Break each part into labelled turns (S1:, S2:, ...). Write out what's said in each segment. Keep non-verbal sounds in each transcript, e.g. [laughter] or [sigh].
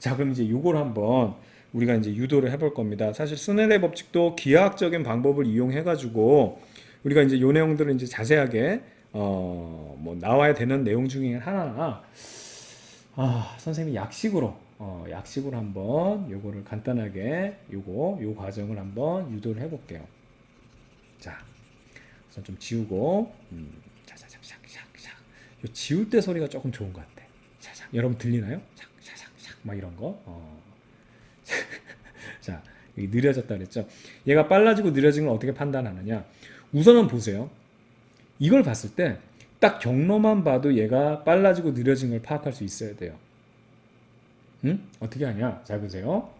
S1: 자, 그럼 이제 요걸 한번 우리가 이제 유도를 해볼 겁니다. 사실 순회대 법칙도 기하학적인 방법을 이용해 가지고 우리가 이제 요 내용들을 이제 자세하게 어, 뭐 나와야 되는 내용 중에 하나 아, 선생님이 약식으로 어, 약식으로 한번 요거를 간단하게 요거 요 과정을 한번 유도를 해 볼게요. 자, 우선 좀 지우고 음, 샤샤샥샥샥. 요 지울 때 소리가 조금 좋은 것 같아. 샤샥. 여러분 들리나요? 샥샤샥샥 막 이런 거. 어. [laughs] 자, 느려졌다 그랬죠. 얘가 빨라지고 느려진 걸 어떻게 판단하느냐? 우선은 보세요. 이걸 봤을 때 딱 경로만 봐도 얘가 빨라지고 느려진 걸 파악할 수 있어야 돼요. 응? 어떻게 하냐? 잘 보세요.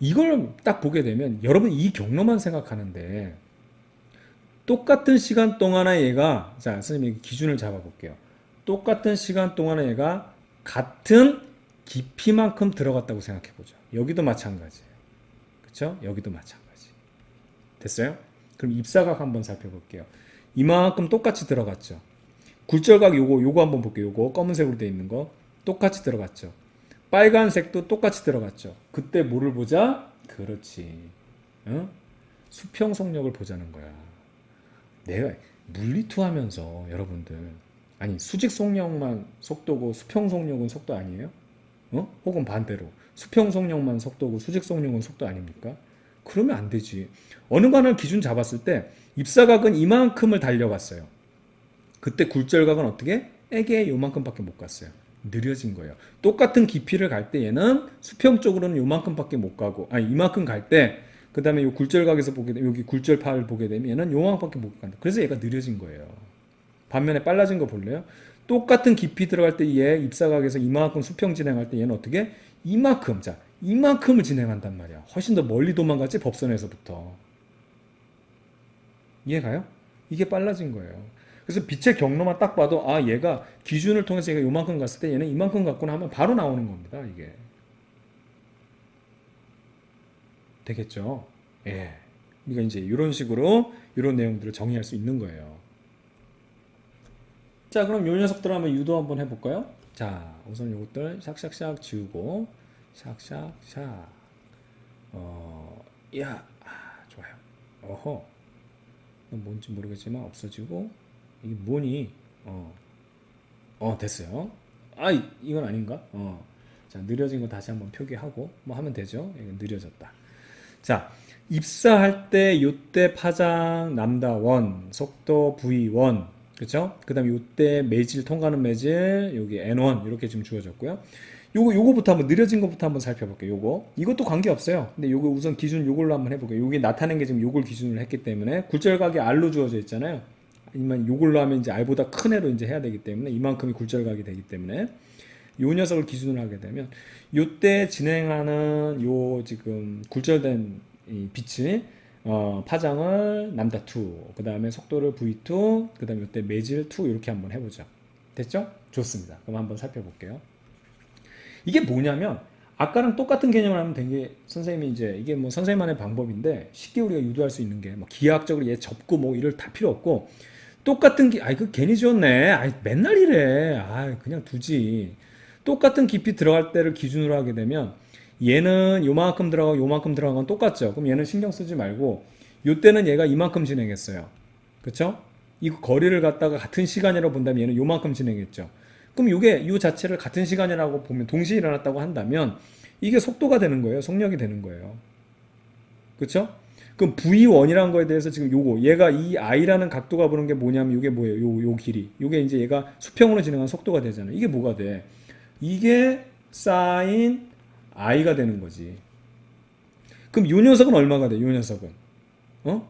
S1: 이걸 딱 보게 되면 여러분 이 경로만 생각하는데 똑같은 시간 동안에 얘가 자 선생님 기준을 잡아볼게요. 똑같은 시간 동안에 얘가 같은 깊이만큼 들어갔다고 생각해 보죠. 여기도 마찬가지예요. 그렇죠? 여기도 마찬가지. 됐어요? 그럼 입사각 한번 살펴볼게요. 이만큼 똑같이 들어갔죠. 굴절각 요거 요거 한번 볼게요. 요거 검은색으로 돼 있는 거 똑같이 들어갔죠. 빨간색도 똑같이 들어갔죠. 그때 뭐를 보자? 그렇지. 어? 수평 속력을 보자는 거야. 내가 물리투 하면서 여러분들 아니 수직 속력만 속도고 수평 속력은 속도 아니에요? 어? 혹은 반대로 수평 속력만 속도고 수직 속력은 속도 아닙니까? 그러면 안 되지. 어느 관을 기준 잡았을 때 입사각은 이만큼을 달려갔어요. 그때 굴절각은 어떻게? 에게 요만큼밖에 못 갔어요. 느려진 거예요. 똑같은 깊이를 갈 때 얘는 수평 쪽으로는 요만큼밖에 못 가고 아니 이만큼 갈 때 그 다음에 요 굴절각에서 보게 되면 여기 굴절파를 보게 되면 얘는 요만큼밖에 못 간다. 그래서 얘가 느려진 거예요. 반면에 빨라진 거 볼래요? 똑같은 깊이 들어갈 때 얘 입사각에서 이만큼 수평 진행할 때 얘는 어떻게? 이만큼 자 이만큼을 진행한단 말이야. 훨씬 더 멀리 도망갔지 법선에서부터. 이해가요? 이게 빨라진 거예요. 그래서 빛의 경로만 딱 봐도 아 얘가 기준을 통해서 얘가 요만큼 갔을 때 얘는 이만큼 갔구나 하면 바로 나오는 겁니다. 이게 되겠죠? 예. 그러니까 이제 이런 식으로 이런 내용들을 정의할 수 있는 거예요. 자, 그럼 요 녀석들 한번 유도 한번 해볼까요? 자, 우선 요것들 샥샥샥 지우고 샥샥샥 어, 야, 아, 좋아요. 어허, 뭔지 모르겠지만 없어지고 이게 뭐니? 어, 어 됐어요. 아, 이- 이건 아닌가? 어, 자 느려진 거 다시 한번 표기하고 뭐 하면 되죠. 느려졌다. 자, 입사할 때 요때 파장 남다 원 속도 v1 그렇죠? 그다음에 요때 매질 통과하는 매질 여기 n1 이렇게 지금 주어졌고요. 요거 요거부터 한번 느려진 것부터 한번 살펴볼게요. 요거 이것도 관계 없어요. 근데 요거 우선 기준 요걸로 한번 해볼게요. 요게 나타낸 게 지금 요걸 기준으로 했기 때문에 굴절각이 R로 주어져 있잖아요. 아니면 요걸로 하면 이제 R보다 큰 애로 이제 해야 되기 때문에 이만큼이 굴절각이 되기 때문에 요 녀석을 기준으로 하게 되면 요때 진행하는 요 지금 굴절된 이 빛이 어, 파장을 남다 2, 그 다음에 속도를 v2, 그 다음에 요때 매질 2 이렇게 한번 해보죠. 됐죠? 좋습니다. 그럼 한번 살펴볼게요. 이게 뭐냐면 아까랑 똑같은 개념을 하면 되게 선생님이 이제 이게 뭐 선생님만의 방법인데 쉽게 우리가 유도할 수 있는 게 뭐 기하학적으로 얘 접고 뭐 이럴 다 필요 없고 똑같은 기 아이 그 괜히 지웠네 아이 맨날 이래 아 그냥 두지 똑같은 깊이 들어갈 때를 기준으로 하게 되면 얘는 요만큼 들어가고 요만큼 들어간 건 똑같죠 그럼 얘는 신경 쓰지 말고 요때는 얘가 이만큼 진행했어요 그쵸 이 거리를 갖다가 같은 시간이라고 본다면 얘는 요만큼 진행했죠 그럼 이게 이 자체를 같은 시간이라고 보면 동시에 일어났다고 한다면 이게 속도가 되는 거예요. 속력이 되는 거예요. 그렇죠? 그럼 V1이라는 거에 대해서 지금 요거 얘가 이 i라는 각도가 보는 게 뭐냐면 이게 뭐예요? 요, 요 길이. 요게 이제 얘가 수평으로 진행한 속도가 되잖아요. 이게 뭐가 돼? 이게 sin i가 되는 거지. 그럼 요 녀석은 얼마가 돼? 요 녀석은. 어?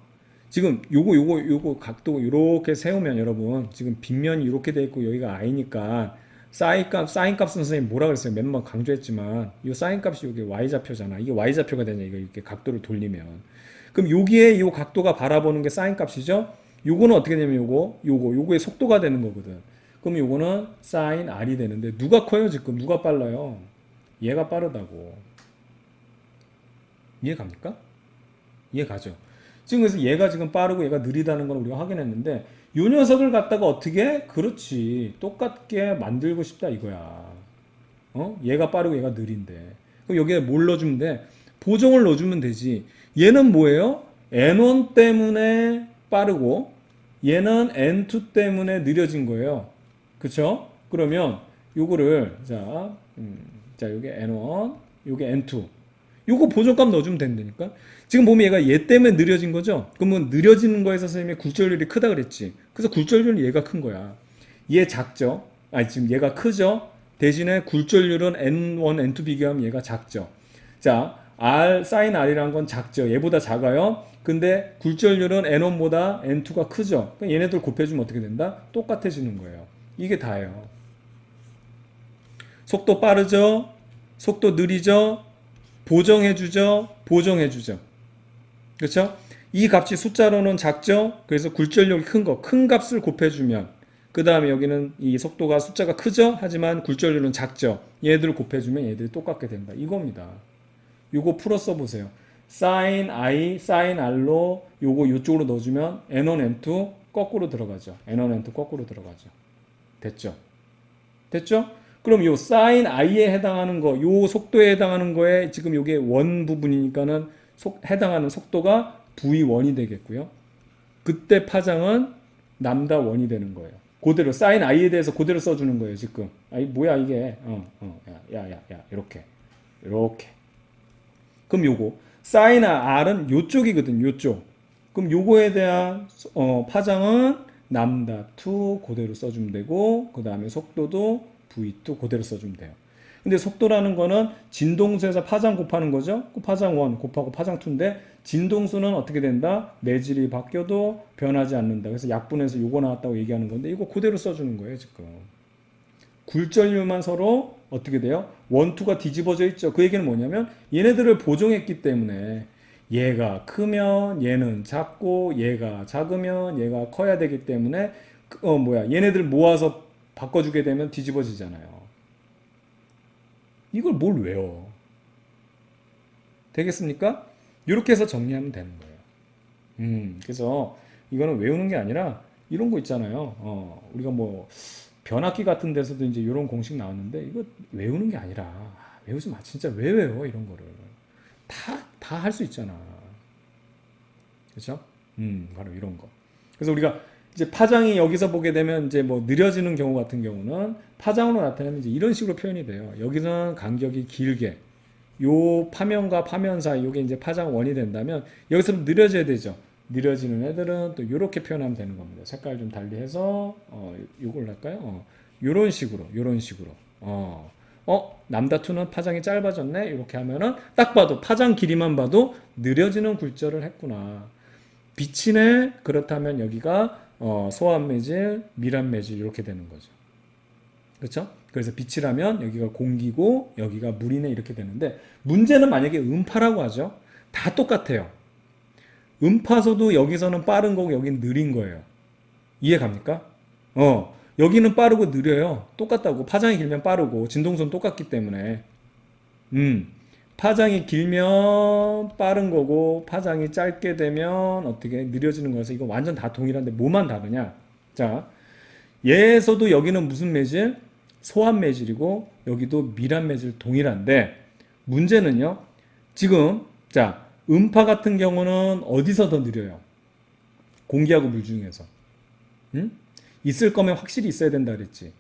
S1: 지금 요거 요거 요거 각도 이렇게 세우면 여러분 지금 빗면이 이렇게 돼 있고 여기가 i니까 사인 값 사인 값 선생님 뭐라 그랬어요 몇 번 강조했지만 이 사인 값이 이게 y 좌표잖아 이게 y 좌표가 되냐 이거 이렇게 각도를 돌리면 그럼 여기에 이 각도가 바라보는 게 사인 값이죠 요거는 어떻게 되면 요거 요거 요거의 속도가 되는 거거든 그럼 요거는 사인 r이 되는데 누가 커요 지금 누가 빨라요 얘가 빠르다고 이해 갑니까 이해 가죠 지금 그래서 얘가 지금 빠르고 얘가 느리다는 걸 우리가 확인했는데 요 녀석을 갖다가 어떻게 그렇지 똑같게 만들고 싶다 이거야 어 얘가 빠르고 얘가 느린데 그럼 여기에 뭘 넣어주면 돼? 보정을 넣어주면 되지. 얘는 뭐예요? N1 때문에 빠르고 얘는 N2 때문에 느려진 거예요. 그쵸? 그러면 요거를 자, 음, 자 요게 N1, 요게 N2. 요거 보정값 넣어주면 된다니까. 지금 보면 얘가 얘 때문에 느려진 거죠. 그러면 느려지는 거에서 선생님이 굴절률이 크다 그랬지. 그래서 굴절률은 얘가 큰 거야. 얘 작죠. 아니 지금 얘가 크죠. 대신에 굴절률은 N1, N2 비교하면 얘가 작죠. 자, R, 사인 R이란 건 작죠. 얘보다 작아요. 근데 굴절률은 N1보다 N2가 크죠. 그럼 얘네들 곱해주면 어떻게 된다? 똑같아지는 거예요. 이게 다예요. 속도 빠르죠? 속도 느리죠? 보정해주죠? 보정해주죠. 그렇죠? 이 값이 숫자로는 작죠? 그래서 굴절력이 큰 거, 큰 값을 곱해주면 그 다음에 여기는 이 속도가 숫자가 크죠? 하지만 굴절률은 작죠? 얘들을 곱해주면 얘들이 똑같게 된다. 이겁니다. 요거 풀어 써보세요. sin i, sin r로 요거 요쪽으로 넣어주면 n1, n2 거꾸로 들어가죠. n1, n2 거꾸로 들어가죠. 됐죠? 됐죠? 그럼 요 sin i에 해당하는 거, 요 속도에 해당하는 거에 지금 요게 원 부분이니까는 속, 해당하는 속도가 v1이 되겠고요. 그때 파장은 남다 원이 되는 거예요. 그대로 sin i에 대해서 그대로 써주는 거예요 지금. 아이 뭐야 이게? 어, 어, 야, 야, 야, 야, 이렇게, 이렇게. 그럼 요거 sin r은 요쪽이거든, 요쪽. 그럼 요거에 대한 어, 파장은 남다 2 그대로 써주면 되고 그 다음에 속도도 v2 그대로 써주면 돼요. 근데 속도라는 거는 진동수에서 파장 곱하는 거죠. 그 파장 1 곱하고 파장 2인데 진동수는 어떻게 된다? 내질이 바뀌어도 변하지 않는다. 그래서 약분해서 요거 나왔다고 얘기하는 건데 이거 그대로 써주는 거예요 지금. 굴절률만 서로 어떻게 돼요? 원투가 뒤집어져 있죠. 그 얘기는 뭐냐면 얘네들을 보정했기 때문에 얘가 크면 얘는 작고 얘가 작으면 얘가 커야 되기 때문에 그- 어 뭐야 얘네들 모아서 바꿔주게 되면 뒤집어지잖아요. 이걸 뭘 외워? 되겠습니까? 이렇게 해서 정리하면 되는 거예요. 음, 그래서 이거는 외우는 게 아니라 이런 거 있잖아요. 어, 우리가 뭐 변압기 같은 데서도 이제 이런 공식 나왔는데 이거 외우는 게 아니라 외우지 마. 진짜 왜 외워 이런 거를 다 다 할 수 있잖아. 그렇죠? 음, 바로 이런 거. 그래서 우리가 이제 파장이 여기서 보게 되면 이제 뭐 느려지는 경우 같은 경우는 파장으로 나타내면 이제 이런 식으로 표현이 돼요. 여기서는 간격이 길게 요 파면과 파면 사이 요게 이제 파장 원이 된다면 여기서는 느려져야 되죠. 느려지는 애들은 또 이렇게 표현하면 되는 겁니다. 색깔 좀 달리 해서 어 요걸 할까요? 어 요런 식으로 요런 식으로 어. 어 남다투는 파장이 짧아졌네 이렇게 하면은 딱 봐도 파장 길이만 봐도 느려지는 굴절을 했구나 비치네 그렇다면 여기가 어, 소환 매질 밀환 매질 이렇게 되는 거죠 그렇죠 그래서 빛이라면 여기가 공기고 여기가 물이네 이렇게 되는데 문제는 만약에 음파라고 하죠 다 똑같아요 음파소도 여기서는 빠른 거고 여기는 느린 거예요 이해 갑니까 어 여기는 빠르고 느려요. 똑같다고. 파장이 길면 빠르고 진동선 똑같기 때문에. 음. 파장이 길면 빠른 거고 파장이 짧게 되면 어떻게 느려지는 거여서 이거 완전 다 동일한데 뭐만 다르냐? 자. 얘에서도 여기는 무슨 매질? 소환 매질이고 여기도 밀환 매질 동일한데 문제는요. 지금 자, 음파 같은 경우는 어디서 더 느려요? 공기하고 물 중에서. 음? 있을 거면 확실히 있어야 된다 그랬지.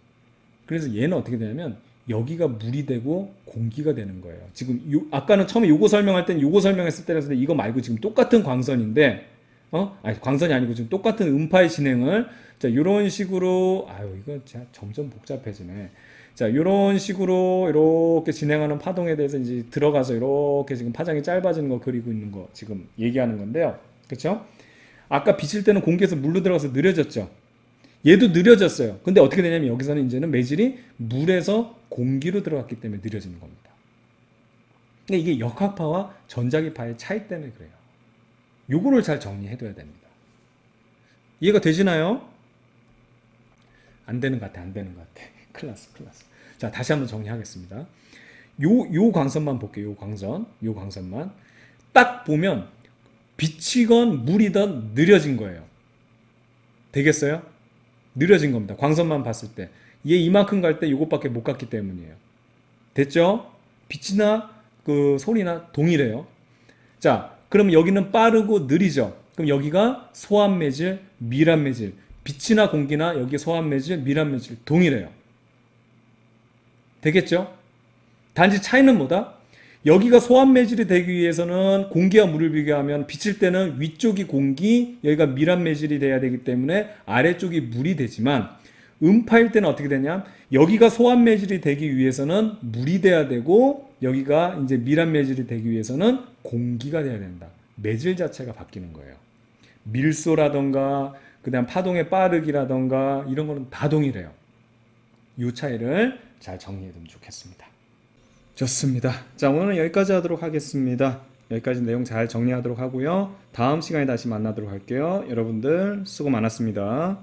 S1: 그래서 얘는 어떻게 되냐면 여기가 물이 되고 공기가 되는 거예요. 지금 요, 아까는 처음에 요거 설명할 땐 요거 설명했을 때라서 이거 말고 지금 똑같은 광선인데 어? 아니 광선이 아니고 지금 똑같은 음파의 진행을 자 이런 식으로 아유 이거 진짜 점점 복잡해지네. 자 이런 식으로 이렇게 진행하는 파동에 대해서 이제 들어가서 이렇게 지금 파장이 짧아지는 거 그리고 있는 거 지금 얘기하는 건데요. 그렇죠? 아까 비칠 때는 공기에서 물로 들어가서 느려졌죠. 얘도 느려졌어요. 근데 어떻게 되냐면 여기서는 이제는 매질이 물에서 공기로 들어갔기 때문에 느려지는 겁니다. 그러니까 이게 역학파와 전자기파의 차이 때문에 그래요. 요거를 잘 정리해둬야 됩니다. 이해가 되시나요? 안 되는 것 같아, 안 되는 것 같아. 큰일 났어, 큰일 났어. 자, 다시 한번 정리하겠습니다. 요, 요 광선만 볼게요, 요 광선. 요 광선만. 딱 보면 빛이건 물이든 느려진 거예요. 되겠어요? 느려진 겁니다. 광선만 봤을 때. 얘 이만큼 갈 때 이것밖에 못 갔기 때문이에요. 됐죠? 빛이나 그 소리나 동일해요. 자, 그럼 여기는 빠르고 느리죠. 그럼 여기가 소환 매질, 밀환 매질, 빛이나 공기나 여기 소환 매질, 밀환 매질 동일해요. 되겠죠? 단지 차이는 뭐다? 여기가 소환 매질이 되기 위해서는 공기와 물을 비교하면 비칠 때는 위쪽이 공기, 여기가 밀환 매질이 돼야 되기 때문에 아래쪽이 물이 되지만 음파일 때는 어떻게 되냐? 여기가 소환 매질이 되기 위해서는 물이 돼야 되고 여기가 이제 밀환 매질이 되기 위해서는 공기가 돼야 된다. 매질 자체가 바뀌는 거예요. 밀소라던가 그다음 파동의 빠르기라던가 이런 거는 다 동일해요. 이 차이를 잘 정리해 두면 좋겠습니다. 좋습니다. 자, 오늘은 여기까지 하도록 하겠습니다. 여기까지 내용 잘 정리하도록 하고요. 다음 시간에 다시 만나도록 할게요. 여러분들 수고 많았습니다.